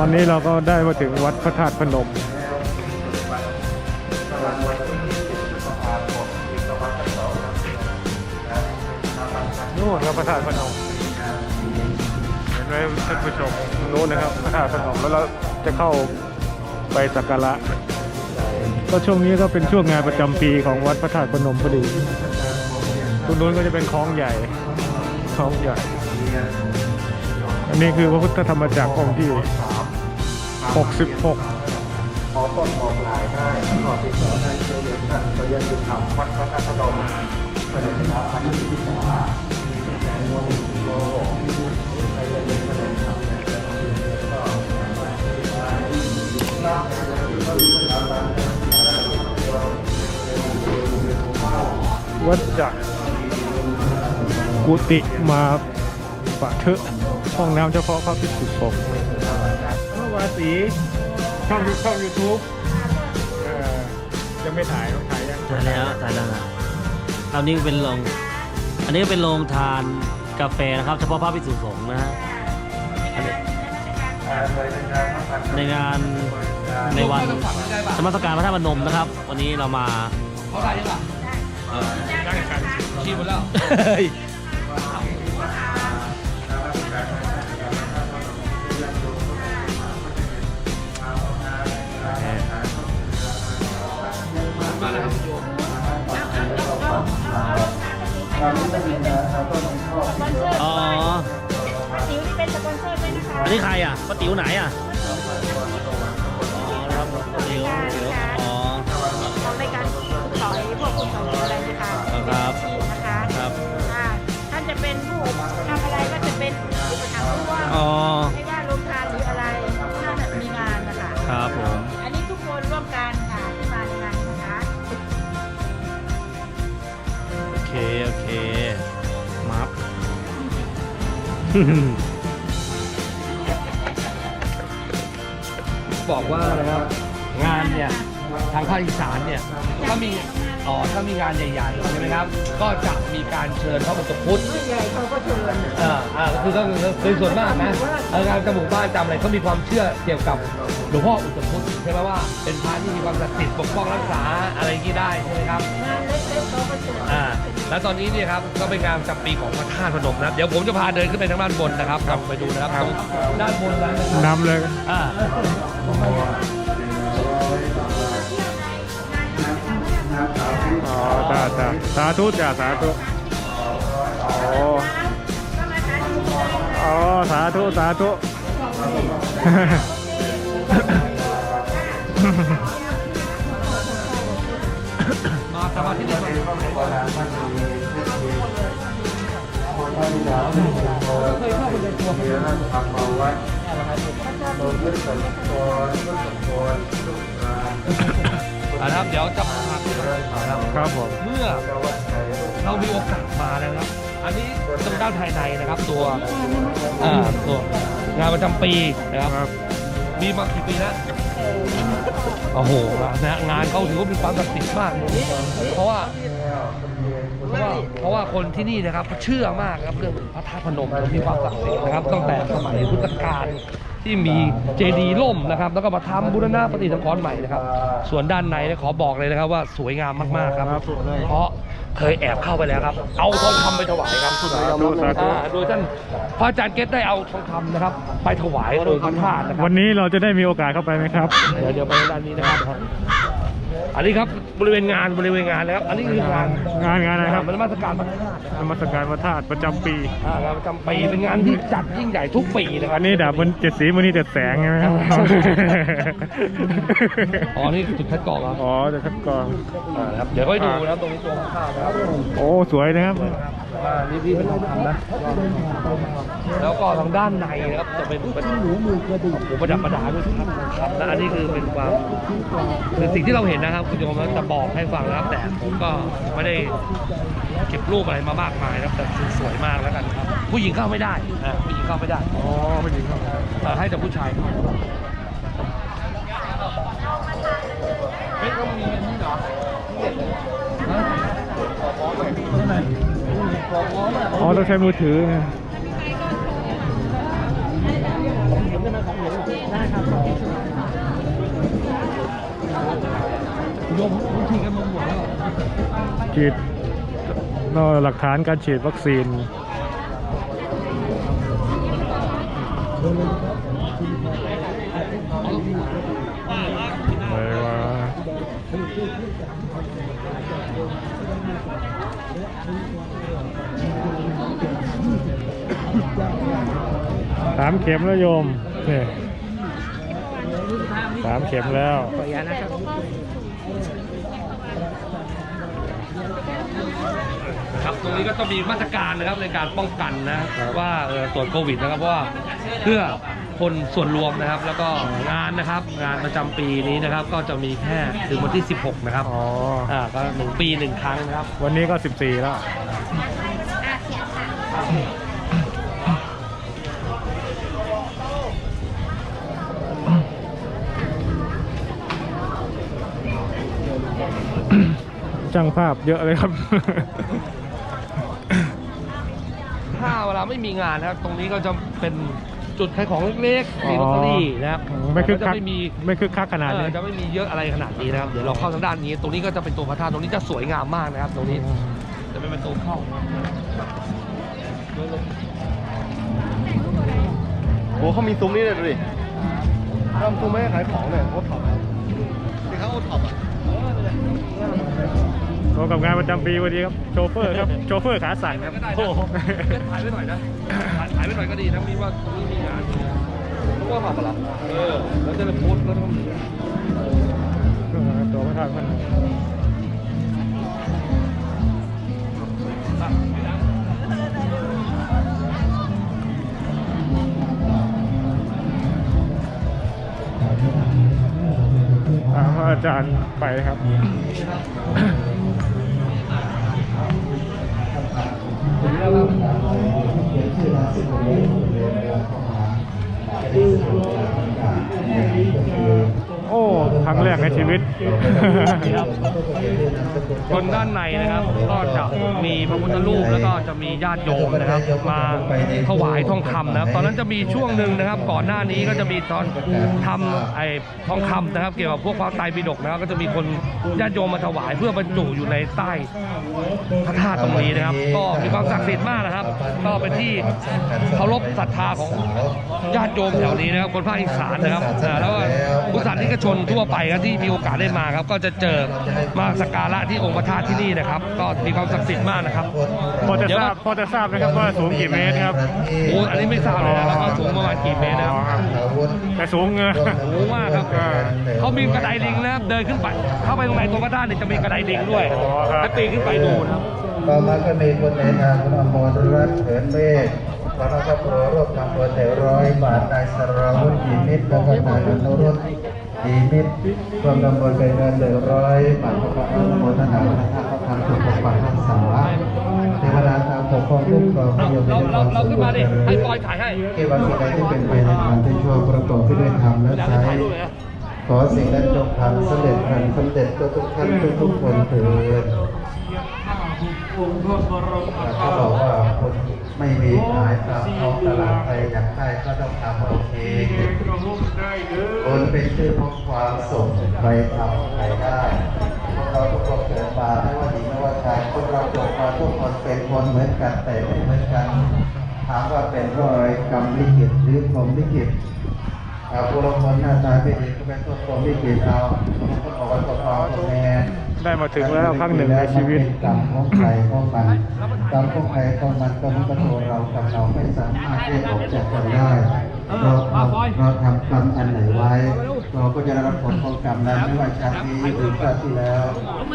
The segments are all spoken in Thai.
ตอนนี้เราก็ได้มาถึงวัดพระธาตุพนม นู่นครับพระธาตุพนม เห็นไหมท่านผู้ชมนู้นนะครับพระธาตุพนมแล้วเราจะเข้าไปสักการะก็ช่วงนี้ก็เป็นช่วงงานประจำปีของวัดพระธาตุพนมพอดีตรงนู้นก็จะเป็นคลองใหญ่คลองใหญ่ อันนี้คือพระพุทธธรรมจักรองค์ที่ 66ขอต้นขอหลายได้ขอติดต่อได้เชิญเรียนท่านก็ยังอยู่ทำวัดพระธาตุพนมพระเดชพระพันธุ์ที่สองแสนโมงโล วัดจักรกุฏิมาปะเถอะห้องน้ำเฉพาะพระภิกษุสงฆ์วาสีช่องช่องยูทูบยังไม่ถ่ายต้องถ่ายยังถ่ายแล้วถ่ายแล้วนะอันนี้เป็นโรงอันนี้เป็นโรงทานกาแฟนะครับ เฉพาะพระภิกษุสงฆ์นะฮะในงานในวันสมรสการพระธาตุพนมนะครับ วันนี้เรามาเขาได้ยังอะ ชิมหมดแล้วเฮ้ยอ๋อติ๋วนี่เป็นสปอนเซอร์ด้วยนะคะอันนี้ใครอะป้าติ๋วไหนอะ อ๋อครับป้าติ๋วป้าติ๋ว คุณสอยอะไรนะคะครับเป็นอาชีพนะคะครับอ่าท่านจะเป็นผู้ทำอะไรก็จะเป็นผู้ประทับร่วมอ๋อ ไม่ว่าโรงทานหรืออะไรถ้าแบบมีงานนะคะครับผม อันนี้ทุกคนร่วมกันค่ะที่มาในงานนี้นะคะ โอเค โอเค มัฟบอกว่านะครับ งานเนี่ย ทางภาคอีสานเนี่ยถ้ามี อ๋อถ้ามีงานใหญ่ๆใช่ไหมครับ ก็จะมีการเชิญพระอุตพุทธใหญ่เขาก็เชิญอ่าอ่าคือก็คือโดยส่วนมากนะเอ่องานจมูกบ้านจำอะไรเขามีความเชื่อเกี่ยวกับหลวงพ่ออุตพุทธใช่ไหมว่าเป็นพระที่มีความศักดิ์สิทธิ์ปกป้องรักษาอะไรอย่างนี้ได้ใช่ไหมครับ งานเล็กๆเขาก็เชิญอ่าแล้วตอนนี้เนี่ยครับก็เป็นงานประจำปีของพระธาตุพนมนะเดี๋ยวผมจะพาเดินขึ้นไปทางด้านบนนะครับครับไปดูนะครับตรงด้านบนนั้นนะครับนำเลย อ่า อ๋อจ้าจ้าสาธุจ้าสาธุโอ้อ๋อสาธุสาธุมาสมาธินี่มเคยเข้าไปในตัวเรีย นท่านทำมาวัดโดยยึดสันตอนยึดสันตอนทุกงานอ่านะครับเดี๋ยวจะพาไปนะครับครับผมเมื่อวัดไทยเรามีโอกาสมาแล้วนะครับ อันนี้ตรงด้านภายในนะครับตัวอ่าตัวงานประจำปีนะครับครับมีมากี่ปีแล้วโอ้โหนะงานเขาถือว่ามีความศักดิ์สิทธิ์มาก เพราะว่าเพราะว่าเพราะว่าคนที่นี่นะครับเชื่อมากครับเรื่องพระธาตุพนมมีความศักดิ์สิทธิ์นะครับตั้งแต่สมัยพุทธกาล ที่มีเจดีย์ล่มนะครับ แล้วก็มาทำบูรณะปฏิสังขรณ์ใหม่นะครับ ส่วนด้านในเนี่ยขอบอกเลยนะครับว่าสวยงามมากๆครับ เพราะเคยแอบเข้าไปแล้วครับ เอาทองคำไปถวายครับสาธุสาธุอ่าโดยท่านพระอาจารย์เกตได้เอาทองคำนะครับ ไปถวายโดยพระธาตุนะครับวันนี้เราจะได้มีโอกาสเข้าไปไหมครับ เดี๋ยวเดี๋ยวไปด้านนี้นะครับ อันนี้ครับบริเวณงานบริเวณงานนะครับ อันนี้คืองานงานงานอะไรครับมันมาตรการพระธาตุนมัสการพระธาตุประจำปีอ่างานประจำปีเป็นงานที่จัดยิ่งใหญ่ทุกปีนะครัอันนี้ดาบมันเจ็ดสีมันนี่เจ็ดแสงใช่ไหมครับอ๋อนี่จุดคัดกรองเหรออ๋อเดี๋ยวคัดกรองอ่านะครับเดี๋ยวค่อยดูนะครับตรงนี้ตัวข้าวนะครับโอ้สวยนะครับอ่านี่พี่เป็นทองคำนะแล้วก็ทางด้านในนะครับจะเป็นเป็นหนูมือกระดูกประดับประดาด้วยทองคำนะอันนี้คือเป็นความคือสิ่งที่เราเห็นนะครับคุณโยมนั้นจะบอกให้ฟังนะครับ แต่ผมก็ไม่ได้เก็บรูปอะไรมามากมายนะครับแต่สวยมากแล้วกันครับ ผู้หญิงเข้าไม่ได้อ่าผู้หญิงเข้าไม่ได้อ๋อผู้หญิงครับเอ่อให้แต่ผู้ชายเข้าเฮ้ยต้องมีอันนี้เหรอฮะอ๋อต้องใช้มือถือไงโยมบางทีกันหมดแล้ว ฉีดนหลักฐานการฉีดวัคซีนอะไรวะสามเข็มแล้วโยมเนี่ยสามเข็มแล้วครับต รงนี้ก็ต้องมีมาตรการนะครับในการป้องกันนะว่าเอ่อตรวจโควิดนะครับเพราะว่าเพื่อคนส่วนรวมนะครับ แล้วก็งานนะครับ งานประจำปีนี้นะครับ ก็จะมีแค่ถึงวันที่ 16 นะครับอ๋ออ่าก็หนึ่งปีหนึ่งครั้งนะครับ วันนี้ก็ 14 แล้วช่างภาพเยอะเลยครับ ถ้าเวลาไม่มีงานนะครับ ตรงนี้ก็จะเป็นจุดขายของเล็กๆมีลอตเตอรี่นะครับไม่คึกแต่คัจะกไม่มีไม่คึกคักขนาดเอนี้อจะไม่มีเยอะอะไรขนาดนี้นะครับ เดี๋ยวเราเข้าทางด้านนี้ ตรงนี้ก็จะเป็นตัวพระธาตุตรงนี้จะสวยงามมากนะครับ ตรงนี้จะเป็นประตูเข้าโอ้เขามีซุ้มนี่เลยดูดิทำซุ้มไม่ให้ขายของเลยโอท็อปนี่เขาโอท็อปอะ ตรงกับงานประจำปีวันนี้ครับ โชเฟอร์ครับ โชเฟอร์ขาสั่นครับก็ได้นะโอ้โหถ่ายไว้หน่อยนะถ่ายถ่ายไว้หน่อยก็ดีนะมีว่าตรงนี้มีงานรู้ว่าขับอะไรเออแล้วจะได้โพสต์แล้วต้องตัวพระธาตุมันตามพระอาจารย์ไปครับ ที่มาซึ่งตรงนี้ โอ้ครั้งแรกในชีวิต คนด้านในนะครับ ก็จะมีพระพุทธรูปแล้วก็จะมีญาติโยมนะครับ มาถวายทองคำนะครับ ตอนนั้นจะมีช่วงหนึ่งนะครับ ก่อนหน้านี้ก็จะมีตอนทำไอ้ทองคำนะครับ เกี่ยวกับพวกพระไตรปิฎกนะครับก็จะมีคนญาติโยมมาถวายเพื่อบรรจุอยู่ในใต้พระธาตุตรงนี้นะครับ ก็มีความศักดิ์สิทธิ์มากนะครับ ก็เป็นที่เคารพศรัทธาของญาติโยมแถวนี้นะครับคนภาคอีสานนะครับอ่าแล้วก็ผู้สาธนิกชนทั่วไปครับที่มีโอกาสได้มาครับ ก็จะเจอมาสักการะที่องค์พระธาตุที่นี่นะครับ ก็มีความศักดิ์สิทธิ์มากนะครับพอจะทราบพอจะทราบนะครับว่าสูงกี่เมตรครับโอ้อันนี้ไม่ทราบเลยนะแล้วก็สูงประมาณกี่เมตรนะครับอ๋อครับแต่สูงเงนสูงมากครับเขามีกระไดลิงนะครับเดินขึ้นไปเข้าไปตรงไหนตรงพระธาตุเนี่ยจะมีกระไดลิงด้วยถ้าปีนขึ้นไปดูนะครับต่อมาก็มีคนในทางคุณอมรรัตน์เถินเมฆ แล้วก็ครอบครัวร่วมทำบุญแต่ร้อยบาทนายสรวุฒิมิตรแล้วก็นายอนุรุตดีมิตรร่วมทำบุญเป็นเงินหนึ่งร้อยบาทพระอนุโมทนาพระธาตุทำถูกปกปักรักษาเทวดาทางปกครองคุ้มครองเราโยมเราในคเราวามเราสุขขึ้นมาดิให้ปอยถ่ายให้เกี่ยวกับสิ่งใดที่เป็นไปในทางที่ชั่วประกอบไปด้วยธรรมและใช้ขอสิ่งนั้นจงพันสำเร็จพันสำเร็จก็ทุกท่านทุกทุกคนเถิด เขาบอกว่าคนไม่มีขายตามท้องตลาดใครอยากได้ก็ต้องทำเอาเองคนเป็นชื่อของความสุขใครทำใครได้พวกเราทุกคนเกิดมาไม่ว่าหญิงไม่ว่าชายคนเราเกิดมาทุกคนเป็นคนเหมือนกันแต่ไม่เหมือนกันถามว่าเป็นเพราะอะไรกรรมลิขิตหรือผมลิขิตอาบุรุษคนหน้าตาไม่ดีก็เป็นตัวตนที่ผิดเอาบางคนบอกว่าตัวพ่อตัวแม่ ได้มาถึงแล้วครั้งหนึ่งในชีวิตกรรมของใครของมันกรรมของใครของมันก็มันก็ตัวเรากับเราไม่สามารถที่จะออกจากกันได้เราเราเราทำกรรมอันไหนไว้ เราก็จะได้รับผลของกรรมนั้นไม่ว่าชาตินี้หรือชาติที่แล้ว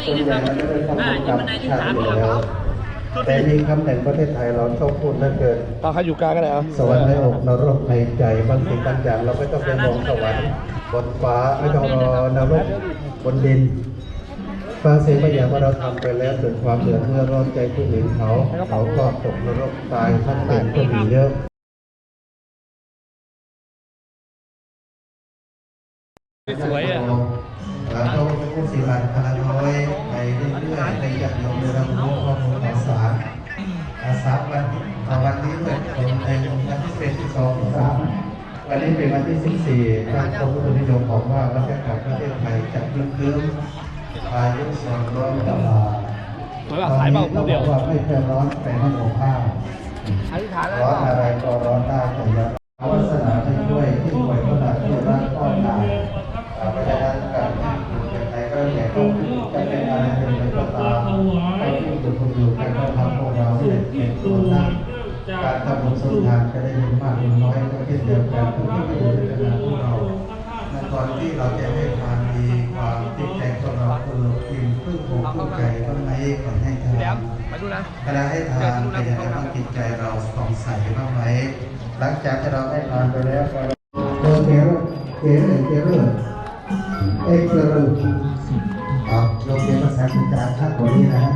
ส่วนใหญ่เราจะได้รับผลกรรมชาติที่แล้วแต่มีคำหนึ่งประเทศไทยเราชอบพูดเหลือเกินตาใครอยู่กลางกันไหนอะสวรรค์ในอกนรกในใจบางสิ่งบางอย่างเราไม่ต้องไปมองสวรรค์บนฟ้าไม่ต้องรอนรกบนดิน ฟังเสียงบางอย่างว่าเราทำไปแล้วเกิดความเดือดเนื้อร้อนใจผู้อื่นเขา เขาก็ตกนรกตายทั้งเป็นก็มีเยอะสวยอะเราต้องเป็นผู้ศิลป์พลังน้อยไปเรื่อยๆในอยากยมในรับรู้ข้อมูลข่าวสารอาสาวันวันนี้ด้วยคนในวันที่เป็นที่สองสามวันนี้เป็นวันที่สิบสี่ทางกรมอุตุนิยมบอกว่าบรรยากาศประเทศไทยจะคลึ้ม ๆพายุโซนร้อนตลอดสวยป่ะขายเปล่าลูกเดียว ว่าไม่เคยร้อนแต่ไม่อบอ้าวอธิษฐานแล้วร้อนอะไรก็ร้อนได้แต่อย่าเอาวาสนาที่ด้วยที่ป่วยก็หนักที่รักก็หนักอ่าเพราะฉะนั้นการที่อยู่ในไทยก็อย่าต้องจะเป็นอะไรเป็นไปก็ตามให้ที่อยู่คนอยู่กันก็ทำพวกเราเนี่ยเป็นตัวตั้งการทำบุญสุนทานจะได้ยินมากยินน้อยก็เช่นเดียวกันทุกที่อยู่ในขณะพวกเราในก่อนที่เราจะให้ความดีความจิ พึ่งผูกพึ่งใจก็ไม่ก่อนให้ทานแหลมมาดูนะเวลาให้ทานเป็นยังไงบ้างจิตใจเราสองใสบ้างไหมหลังจากที่เราได้ทานไปแล้วโดยเกลือเกลือเกลือเอ็กเกลือครับโยมเรียนภาษาจีนจากท่านตัวนี้นะฮะ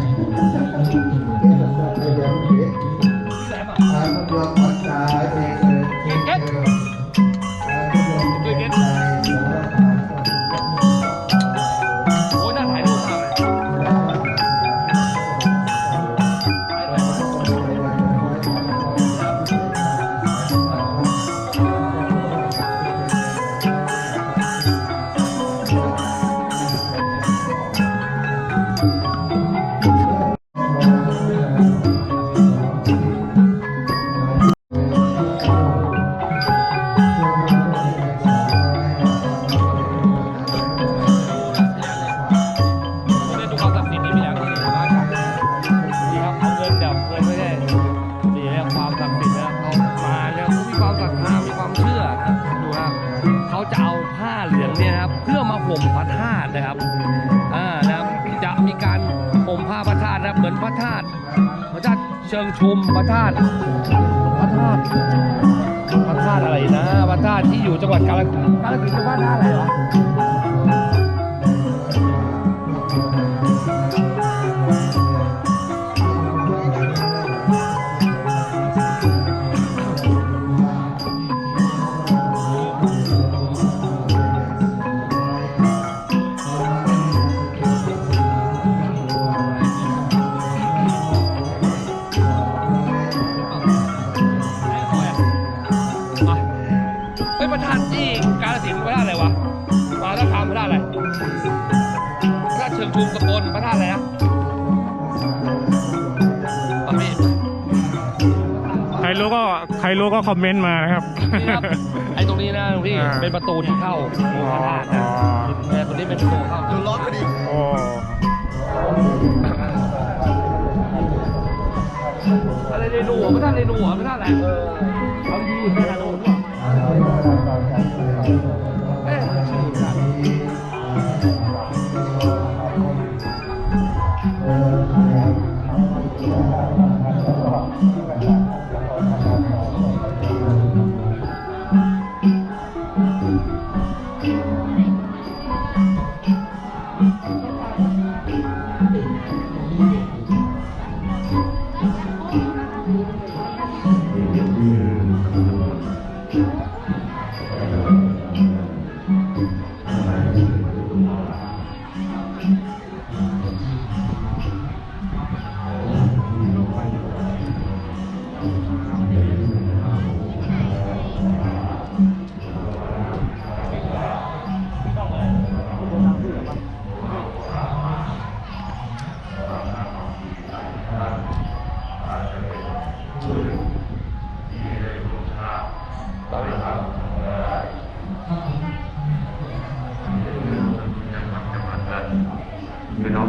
เขาจะเอาผ้าเหลืองเนี่ยนะครับ เพื่อมาห่มพระธาตุนะครับอ่านะครับจะมีการห่มผ้าพระธาตุนะครับเหมือนพระธาตุพระธาตุเชิงชุมพระธาตุพระธาตุพระธาตุอะไรนะพระธาตุที่อยู่จังหวัดกาฬสินธุ์กาฬสินธุ์เป็นพระธาตุอะไรวะานที่กาลสินธุ์พระธาตุอะไรวะมาแล้วคำพระธาตุอะไรพระธาตุเชิงชุมสกลพระธาตุอะไรนะอะพี่ใครรู้ก็ใครรู้ก็คอมเมนต์มานะครับ นี่ครับไอ้ตรงนี้นะตรงที่อ่า เป็นประตูที่เข้าพระธาตุนะแต่ตรงนี้เป็นประตูเข้าดูร้อนพอดีโอ้อะไรเรนูอะพระธาตุเรนูอะพระธาตุอะไรเอาดีพระธาตุ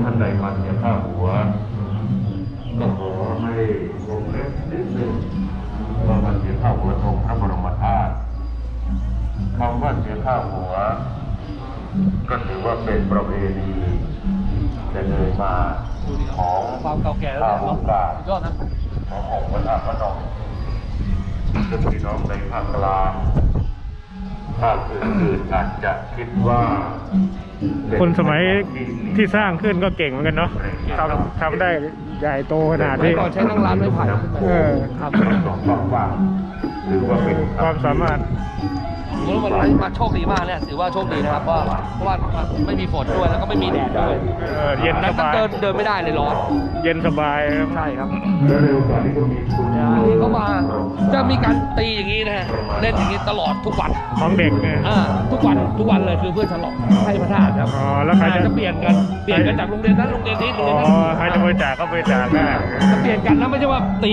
ท่านใดมาเสียค่าหัว ก็ขอให้วงเล็บนิดหนึ่งว่ามาเสียค่าหัวตรงพระบรมธาตุคำว่าเสียค่าหัว ก็ถือว่าเป็นประเพณีแต่เลยมาของความเก่าแก่แล้วเนี่ยวงการยอดนะขององค์พระธาตุพระนมซึ่งพี่น้องในภาคกลางภาคอื่นๆอาจจะคิดว่า คนสมัยที่สร้างขึ้นก็เก่งเหมือนกันเนาะทำทำได้ใหญ่โตขนาดเมื่นี้อก่อนใช้นั่งร้านไม้ไผ่เออครับสองความว่างหรือว่าเป็นความสามารถ ผมว่าวันนี้มาโชคดีมากเนี่ยถือว่าโชคดีนะครับว่าเพราะว่าไม่มีฝนด้วยแล้วก็ไม่มีแดดด้วยเออเย็นสแล้วก็บาย เดินเดินไม่ได้เลยร้อน เย็นสบายครับใช่ครับและในโอกาสที่ก็มีคุณอันนี้เขามาจะมีการตีอย่างนี้นะฮะเล่นอย่างนี้ตลอดทุกวันของเด็กเนี่ยอ่าทุกวันทุกวันเลยคือเพื่อฉลองให้พระธาตุครับอ๋อแล้วใครจะจะเปลี่ยนกันเปลี่ยนกันจากโรงเรียนนั้นโรงเรียนนี้โรงอ๋เรีอยนนั้นใครจะบริจาคก็บริจาคได้จะเปลี่ยนกันนะไม่ใช่ว่าตี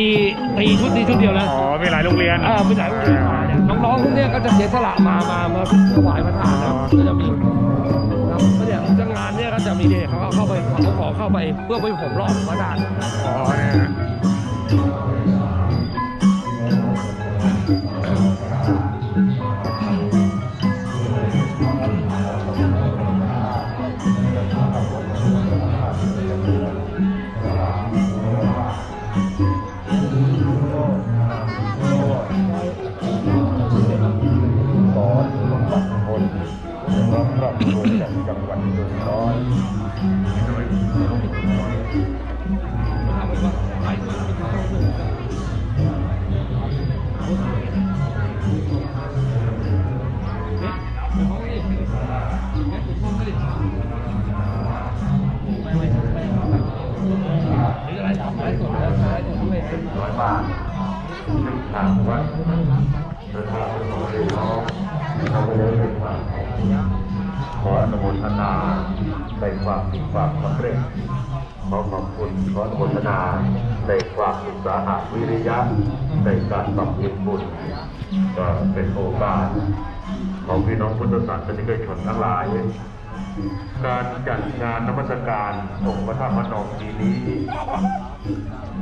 ตีชุดนี้ชุดเดียวนะอ๋อมีหลายโรงเรียนอ่าไม่ใช่โรงเรียนมา เนี่ยน้องๆพวกเนี้ยก็จะเสียสละมามามาถวายพระธาตุนะก็จะมีครับก็เนี่ยจะงานเนี่ยก็จะมีเด็กเขาก็เข้าไปเขาขอเข้าไปเพื่อไปผมรอบพระธาตุอ๋อเนี่ย ขออนุโมทนาในความมีความสำเร็จขอขอบคุณขออนุโมทนาในความอุตสาหะวิริยะในการบำเพ็ญบุญก็เป็นโอกาสของพี่น้องพุทธศาสนิกชนทั้งหลาย การจัดงานนมัสการองค์พระธาตุพนมปีนี้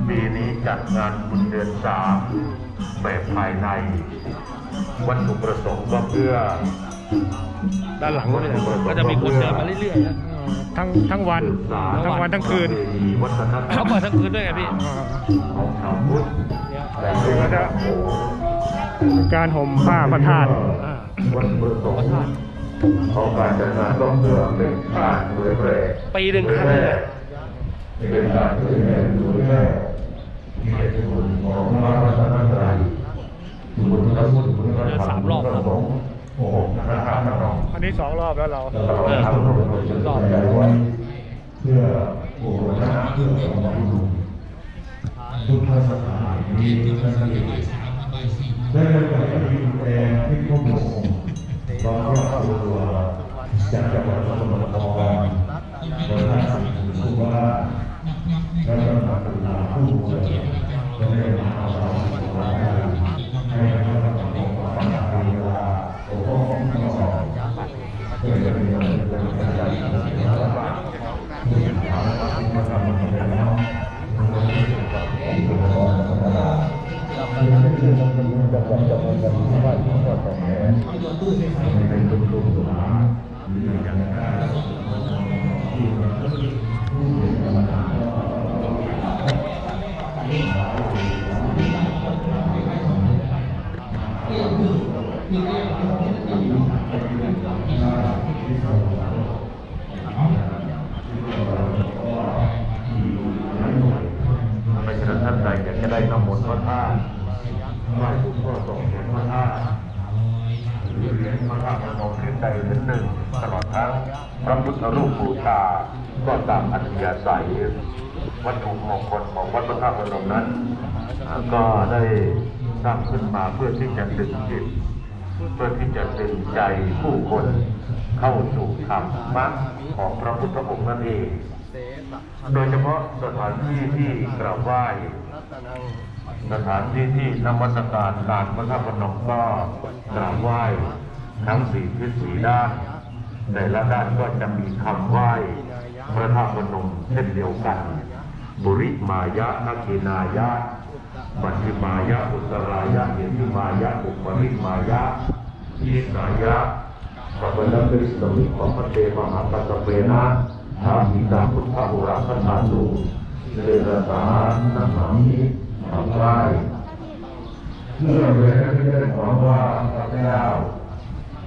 ปีนี้จัดงานบุญเดือนสามแบบภายใน วัตถุประสงค์ก็เพื่อด้านหลังก็เนี่ยก็จะมีคนเดินมาเรื่อยๆนะทั้งทั้งวัน ทั้งวันทั้งคืนวัฒนธรรมเขาเปิดทั้งคืนด้วยไงพี่อ่าของชาวพุทธและเดี๋ยวก็จะการห่มผ้าพระธาตุวัตถุประสงค์ของการจัดงานก็เพื่อเป็นการเผยแพร่ปีหนึ่งเผยครั้งแพร่เนี่ยเป็นการเผยแพร่เผยแพร่เกียรติคุณของพระรัตนตรัย คุณพระพุทธคุณพระธรรมคุณพระสงฆ์โอ้โหพระธาตุพระนมอันนี้สองรอบแล้วเราเราทำทุกคนรอบไว้เพื่อโอ้โหนะเพื่อสมบูรณ์พุทธศาสนานี้พุทธศาสนาได้เลยกับที่ดูแลที่พวกผมรองครอบครัวจากจังหวัดสกลนครโดยท่านผู้ว่าและก็ท่านผู้ว่าผู้ช่วยจะได้มาเอาเราไว้ให้พระธรรมของพระธรรมเวลาโอ้โหของเรา เพนมขึ้นใดเหรียญหนึ่งตลอดทั้งพระพุทธรูปบูชาก็ตามอัธยาศัยวัตถุมงคลของวัดพระธาตุพนมนั้น ก็ได้สร้างขึ้นมาเพื่อที่จะดึงจิตเพื่อที่จะดึงใจผู้คนเข้าสู่ธรรมะของพระพุทธองค์นั่นเองโดยเฉพาะสถานที่ที่กราบไหว้สถานที่ที่นมัสการลานพระธาตุพนมก็กราบไหว้ ทั้งสี่ทิศสี่ด้าน แต่ละด้านก็จะมีคำไหว้พระธาตุพนมเช่นเดียวกัน บุริมายะนักขินายะปัจจิมายะอุตรายะเยติมายะอุปริมายะยิสายะสัพพะติสมิขอพระเทมหาปัสเปนะทามิตาพุทธอุราคธาตุเดรสารนัมมิทำไหว้เพื่อเวรที่ได้ขอว่าพระเจ้า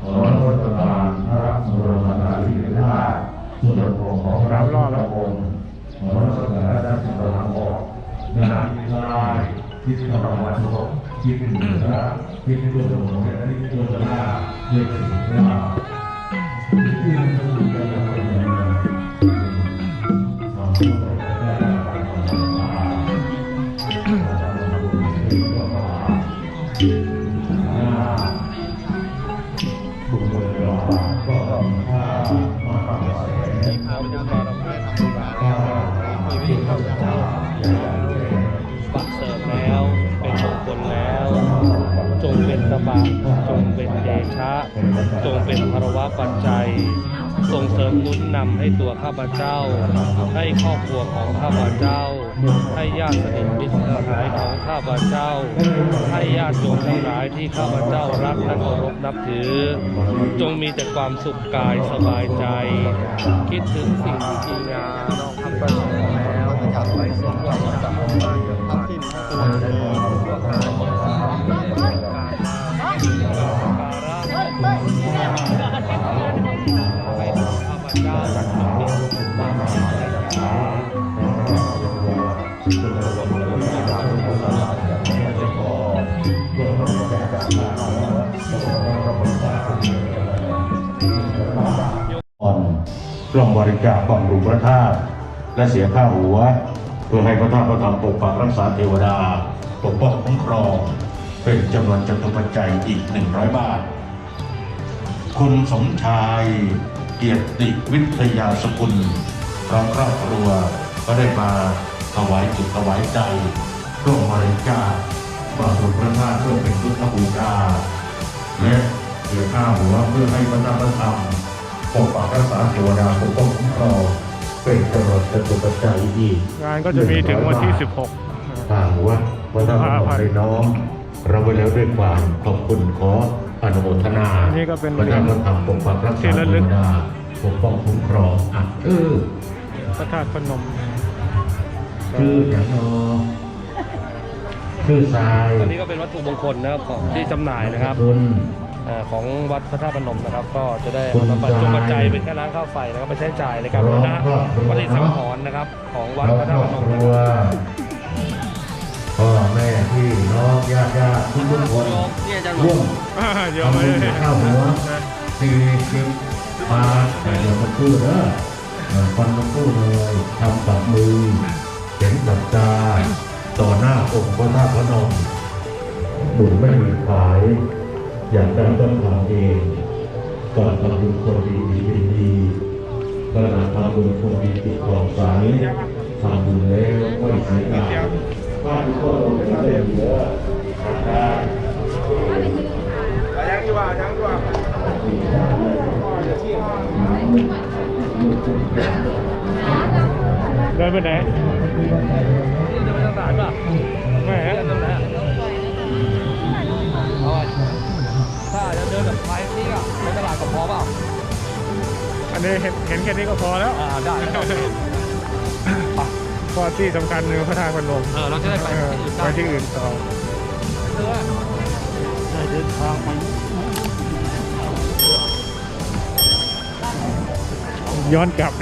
ขอรัตนานพระบรมาลีนาถสุดนพรงของพระรอดพงค์ขอรัตนาราชบังออกนาทีลายทิศตะวันตกทิศเหนือทิศตะวันอกและทิศตะวัน้าเด็กสิงห์ จงเป็นเดชะ จงเป็นภรวะปัจจัยส่งเสริมนุนนำให้ตัวข้าพเจ้า ให้ครอบครัวของข้าพเจ้า ให้ญาติสนิทมิตรสหายของข้าพเจ้า ให้ญาติโยมทั้งหลายที่ข้าพเจ้ารักและเคารพนับถือ จงมีแต่ความสุขกายสบายใจ คิดถึงสิ่งที่ดีงามน้องทำประส ร่วมบริจาบำรุงพระธาตุและเสียค่าหัว เพื่อให้พระธาตุพระธรรมปกปักรักษาเทวดาปกป้องคุ้มครอง เป็นจำนวนจตุปัจจัยอีก 100 บาท คุณสมชายเกียรติวิทยาสกุลพร้อมครอบครัวก็ได้มาถวายจิตถวายใจร่วมบริจาคบำรุงพระธาตุเพื่อเป็นพุทธบูชาและเสียค่าหัวเพื่อให้พระธาตุพระธรรม ปกปักรักษาเทวดาปกป้องคุ้มครองเป็นจำนวนจตุปัจจัยอีกงานก็จะมีถึงวันที่ทางวัดวัดธรรมในน้อมเราไว้แล้วด้วยความขอบคุณขออนุโมทนาอันนี้ก็เป็นวัดธรรมธรรมปกปักรักษาที่เทระลึวกดาปกป้องคุ้มครองอะเออ16พระธาตุพนมชื่ออย่างนอชื่อทรายอันนี้ก็เป็นวัตถุมงคลนะครับของที่จำหน่ายนะครับคุณเอ่อ ของวัดพระธาตุพนมนะครับ ก็จะได้เอามาปัจจุปัจจัยเป็นค่าน้ำค่าไฟนะครับไปใช้จ่ายในการบูรณะวัดอิสังขรณ์นะครับ ของวัดพระธาตุพนมครนะอบครัควรับพ่อแม่พี่น้องญาติญาติทุกทุกๆคนเนี่ยอาจารย์ร่วมเดี๋ยวทำไม่บุญข้าวหัวสี่สิบมาแต่เดี๋ยวมาพูดเนอะเดี๋ยวฟันมาพูดเลยทำกับมือเห็นกับตาต่อหน้าองค์พระธาตุพนมบุญไม่มีขาย อยากได้ต้องทำเองก่อนทำบุญคนดีดีดีดีขณะทำบุญคนดีติดของใสทำบุญแล้วไม่เสียดายบ้านก็ลงไปเรื่อยๆเยอะได้เดินไปไหนนี่จะไปทางสายป่ะแหม่เดินตรงไหน ดินแบบไปนี่ก็ไปตลาดกับพอเปล่าอันนี้เห็นเห็นแค่นี้ก็พอแล้วอ่าได้แล้วเพราะที่สำคัญคือพระธาตุพนมเออเราจะได้ไปเออที่อื่นไปได้ที่อื่นต่อเออได้เดินทางมาย้อนกลับ